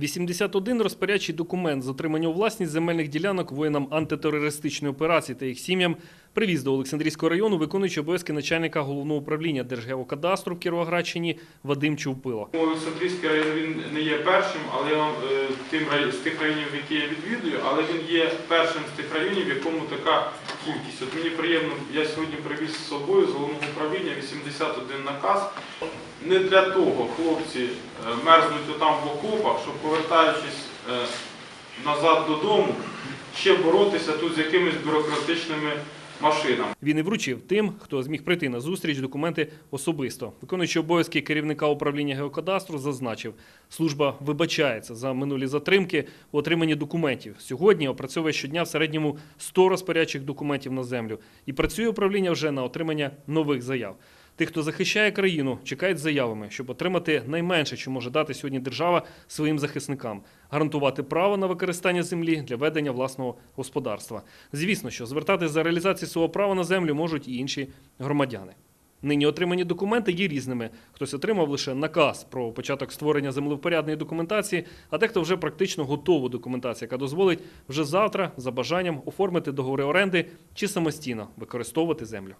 81 розпорядчий документ з отримання у власність земельних ділянок воїнам антитерористичної операції та їх сім'ям привіз до Олександрійського району, виконуючи обов'язки начальника головного управління Держгеокадастру в Кіровоградщині Вадим Чувпило. Олександрійський район він не є першим, але я е, тим з тих районів, які я відвідую, але він є першим з тих районів, в якому така кількість. От мені приємно, я сьогодні привіз з собою з головного управління 81 наказ. Не для того хлопці е, мерзнуть отам в окопах, щоб повертаючись е, назад додому, ще боротися тут з якимись бюрократичними машинами. Він і вручив тим, хто зміг прийти на зустріч документи особисто. Виконуючи обов'язки керівника управління геокадастру, зазначив, служба вибачається за минулі затримки у отриманні документів. Сьогодні опрацьовує щодня в середньому 100 розпорядчих документів на землю і працює управління вже на отримання нових заяв. Тих, хто захищає країну, чекають заявами, щоб отримати найменше, що може дати сьогодні держава своїм захисникам, гарантувати право на використання землі для ведення власного господарства. Звісно, що звертатись за реалізацією свого права на землю можуть і інші громадяни. Нині отримані документи є різними. Хтось отримав лише наказ про початок створення землевпорядної документації, а дехто вже практично готову документацію, яка дозволить вже завтра за бажанням оформити договори оренди чи самостійно використовувати землю.